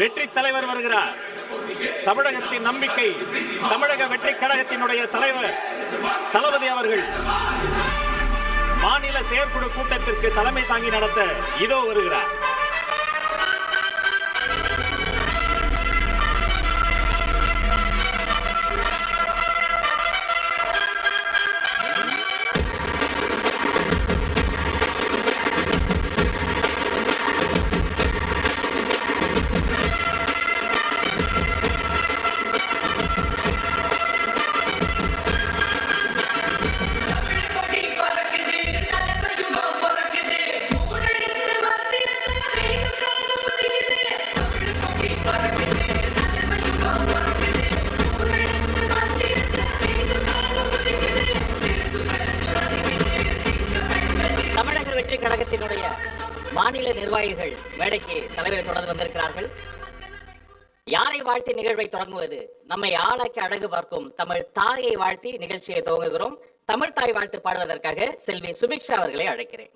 வெற்றி தலைவர் வருகிறார். தமிழகத்தின் நம்பிக்கை தமிழக வெற்றி கழகத்தினுடைய தலைவர் தளபதி அவர்கள் மாநில செயற்குழு கூட்டத்திற்கு தலைமை தாங்கி நடத்த இதோ வருகிறார். நிர்வாகிகள் மேடைக்கு தலைவரை தொடர்ந்து வந்திருக்கிறார்கள். யாரை வாழ்த்தி நிகழ்வை தொடங்குவது? நம்மை ஆளாக்கி அழகு பார்க்கும் தமிழ் தாயை வாழ்த்தி நிகழ்ச்சியை துவங்குகிறோம். தமிழ் தாய் வாழ்த்து பாடுவதற்காக செல்வி சுபிக்ஷா அவர்களை அழைக்கிறேன்.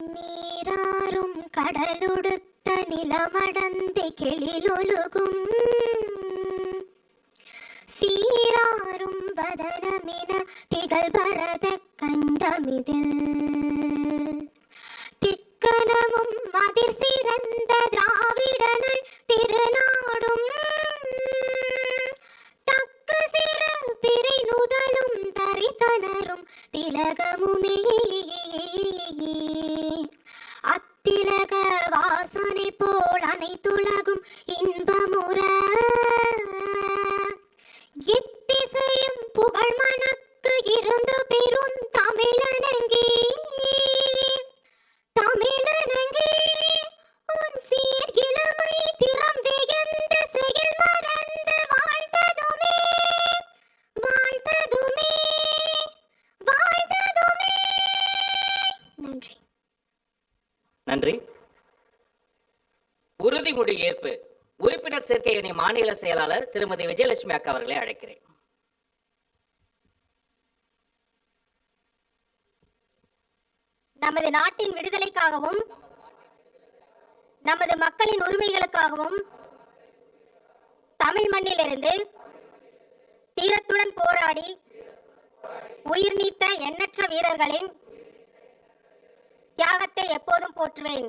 നീരാറും കടലൊടുത്ത നിലമടന്തി കിളിലൊലുകും സീരാറും വദനമിന തികൾ ഭരത കണ്ടമിതിൽ തിക്കനവും മതിർ സിറന്ത ദ്രാവിടനൽ തിരുനാടും തക്ക സിറു പിരിനുതലും തറിതനറും തിലകമുമേ திலக வாசனை போல் அனைத்துலகும் இன்பமும் உறுதிமொழி ஏற்பு உறுப்பினர் சேர்க்கை அணி மாநில செயலாளர் திருமதி விஜயலட்சுமி அக்கா அவர்களை அழைக்கிறேன். நமது நாட்டின் விடுதலைக்காகவும் நமது மக்களின் உரிமைகளுக்காகவும் தமிழ் மண்ணிலிருந்து தீரத்துடன் போராடி உயிர் நீத்த எண்ணற்ற வீரர்களின் தியாகத்தை எப்போதும் போற்றுவேன்.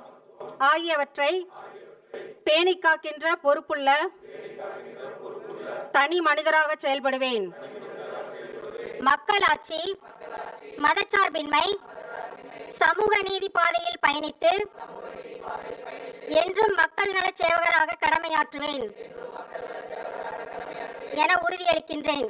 ஆகியவற்றை பேணிக்காக்கின்ற பொறுப்புள்ள தனி மனிதராக செயல்படுவேன். மக்களாட்சி மதச்சார்பின்மை சமூக நீதி பாதையில் பயணித்து என்றும் மக்கள் நலச் சேவகராக கடமையாற்றுவேன் என உறுதியளிக்கின்றேன்.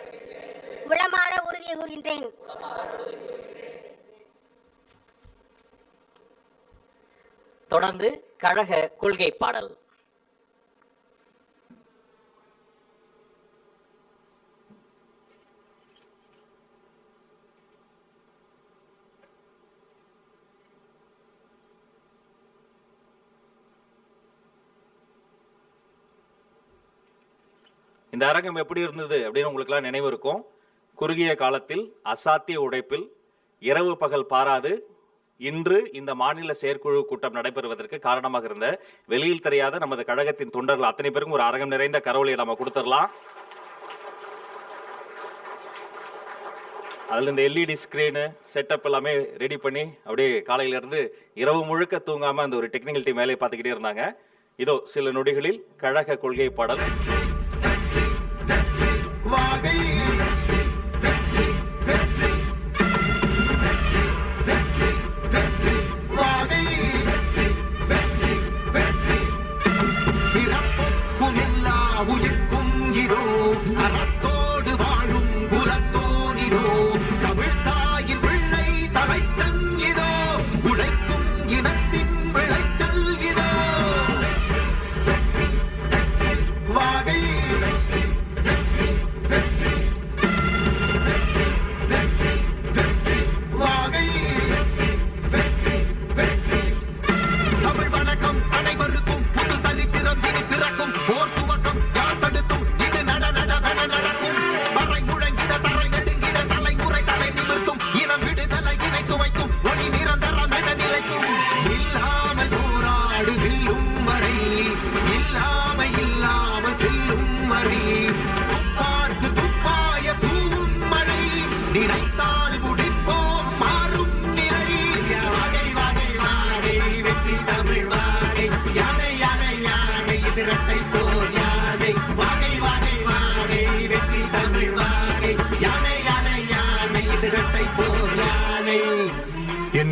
உளமாற உறுதி கூறுகின்றேன். தொடர்ந்து கழக கொள்கை பாடல். இந்த அரங்கம் எப்படி இருந்தது அப்படின்னு உங்களுக்கெல்லாம் நினைவு இருக்கும்? குறுகிய காலத்தில் அசாத்திய உடைப்பில் இரவு பகல் பாராது. இன்று இந்த மாநில செயற்குழு கூட்டம் நடைபெறுவதற்கு காரணமாக இருந்த வெளியில் தெரியாத நமது கழகத்தின் தொண்டர்கள் அத்தனை பேருக்கும் ஒரு அரங்கம் நிறைந்த கரவொலியை நம்ம கொடுத்துடலாம். அதில் இந்த எல்இடி ஸ்க்ரீனு செட்டப் எல்லாமே ரெடி பண்ணி அப்படியே காலையிலேருந்து இரவு முழுக்க தூங்காமல் அந்த ஒரு டெக்னிக்கல் டீம் வேலையை பார்த்துக்கிட்டே இருந்தாங்க. இதோ சில நொடிகளில் கழக கொள்கை பாடல்.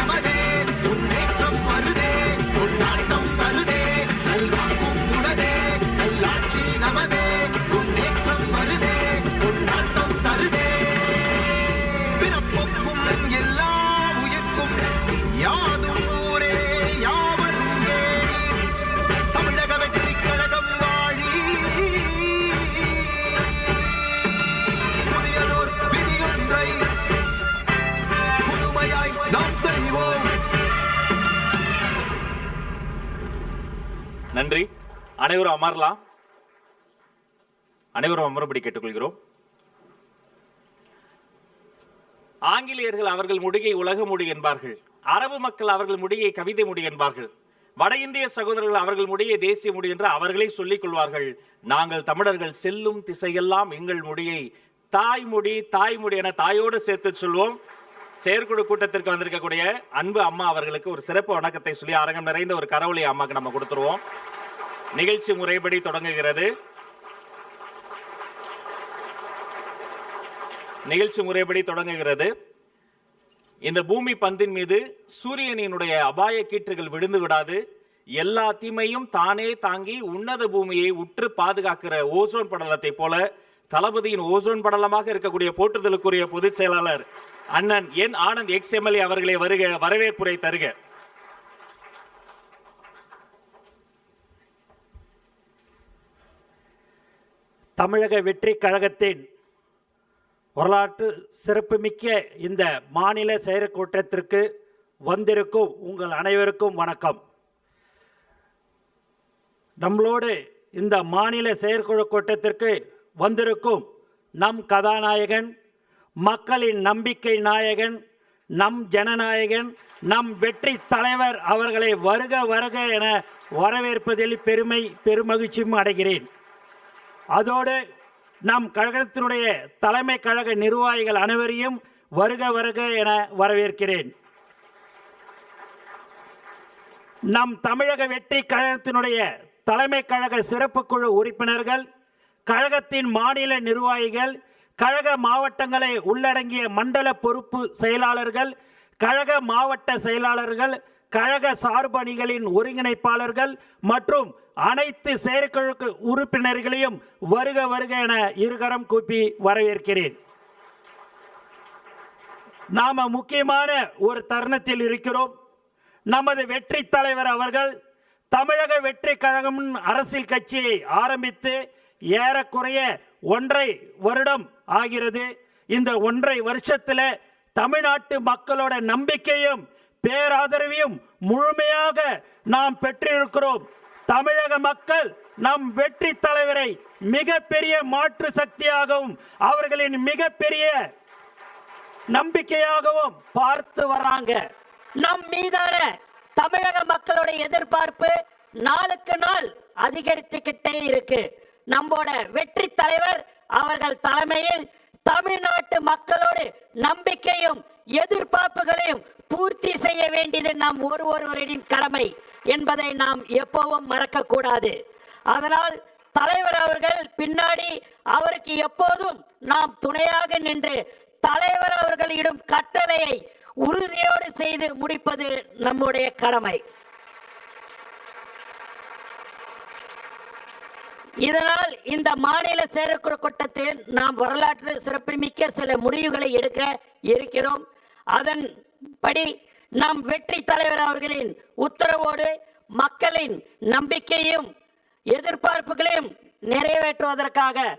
நமதே முன்னேற்றம் வருதே கொண்டாட்டம் நன்றி. அனைவரும் அமரலாம். அனைவரும் அமரபடி கேட்டுக்கொள்கிறோம். ஆங்கிலேயர்கள் அவர்கள் முடியை உலக முடி என்பார்கள். அரபு மக்கள் அவர்கள் முடியை கவிதை முடி என்பார்கள். வட இந்திய சகோதரர்கள் அவர்கள் முடியை தேசிய முடி என்று அவர்களே சொல்லிக் கொள்வார்கள். நாங்கள் தமிழர்கள் செல்லும் திசையெல்லாம் எங்கள் முடியை தாய்முடி தாய்முடி என தாயோடு சேர்த்து சொல்வோம். செயற்குழு கூட்டத்திற்கு வந்திருக்கக்கூடிய அன்பு அம்மா அவர்களுக்கு ஒரு சிறப்பு வணக்கத்தை சொல்லி அரங்கம் நிறைந்த ஒரு கரவொலி அம்மாக்கு நம்ம கொடுத்துருவோம். நிகழ்ச்சி முறைப்படி தொடங்குகிறது. நிகழ்ச்சி முறைப்படி தொடங்குகிறது. இந்த பூமி பந்தின் மீது சூரியனினுடைய அபாய கீற்றுகள் விழுந்து விடாது. எல்லா தீமையும் தானே தாங்கி உன்னத பூமியை உற்று பாதுகாக்கிற ஓசோன் படலத்தை போல தளபதியின் ஓசோன் படலமாக இருக்கக்கூடிய போற்றுதலுக்குரிய பொதுச் செயலாளர் அண்ணன் என் ஆனந்த் எக்ஸ் எம்எல்ஏ அவர்களை வருக வரவேற்புரை தருக. தமிழக வெற்றி கழகத்தின் வரலாற்று சிறப்புமிக்க இந்த மாநில செயற்கூட்டத்திற்கு வந்திருக்கும் உங்கள் அனைவருக்கும் வணக்கம். நம்மளோடு இந்த மாநில செயற்குழு கூட்டத்திற்கு வந்திருக்கும். நம் கதாநாயகன் மக்களின் நம்பிக்கை நாயகன் நம் ஜனநாயகன் நம் வெற்றி தலைவர் அவர்களை வருக வருக என வரவேற்பதில் பெருமை பெருமகிழ்ச்சியும் அடைகிறேன். அதோடு நம் கழகத்தினுடைய தலைமை கழக நிர்வாகிகள் அனைவரையும் வருக வருக என வரவேற்கிறேன். நம் தமிழக வெற்றி கழகத்தினுடைய தலைமை கழக சிறப்பு குழு உறுப்பினர்கள் கழகத்தின் மாநில நிர்வாகிகள் கழக மாவட்டங்களை உள்ளடங்கிய மண்டல பொறுப்பு செயலாளர்கள் கழக மாவட்ட செயலாளர்கள் கழக சார்பணிகளின் ஒருங்கிணைப்பாளர்கள் மற்றும் அனைத்து செயற்குழு உறுப்பினர்களையும் வருக வருக என இருகரம் கூப்பி வரவேற்கிறேன். நாம முக்கியமான ஒரு தருணத்தில் இருக்கிறோம். நமது வெற்றி தலைவர் அவர்கள் தமிழக வெற்றி கழகம் அரசியல் கட்சியை ஆரம்பித்து ஏறக்குறைய ஒன்றை வருடம் ஆகிறது. இந்த ஒன்றை வருஷத்தில் தமிழ்நாட்டு மக்களோட நம்பிக்கையும் பேராதரவையும் முழுமையாக நாம் பெற்றிருக்கிறோம். தமிழக மக்கள் நம் வெற்றி தலைவரை மிகப்பெரிய மாற்று சக்தியாகவும் அவர்களின் மிகப்பெரிய நம்பிக்கையாகவும் பார்த்து வராங்க. நம் மீதான தமிழக மக்களுடைய எதிர்பார்ப்பு நாளுக்கு நாள் அதிகரித்துக்கிட்டே இருக்கு. நம்மோட வெற்றி தலைவர் அவர்கள் தலைமையில் தமிழ்நாட்டு மக்களோடு நம்பிக்கையும் எதிர்பார்ப்புகளையும் பூர்த்தி செய்ய வேண்டியது நாம் ஒரு ஒருவரின் கடமை என்பதை நாம் எப்பவும் மறக்கக்கூடாது. அதனால் தலைவர் அவர்கள் பின்னாடி அவருக்கு எப்போதும் நாம் துணையாக நின்று தலைவர் அவர்களிடம் கட்டளையை உறுதியோடு செய்து முடிப்பது நம்முடைய கடமை. இதனால் இந்த மாநில செயற்குழு கூட்டத்தில் நாம் வரலாற்று சிறப்புமிக்க சில முடிவுகளை எடுக்க இருக்கிறோம். அதன்படி நம் வெற்றி தலைவர் அவர்களின் உத்தரவோடு மக்களின் நம்பிக்கையும் எதிர்பார்ப்புகளையும் நிறைவேற்றுவதற்காக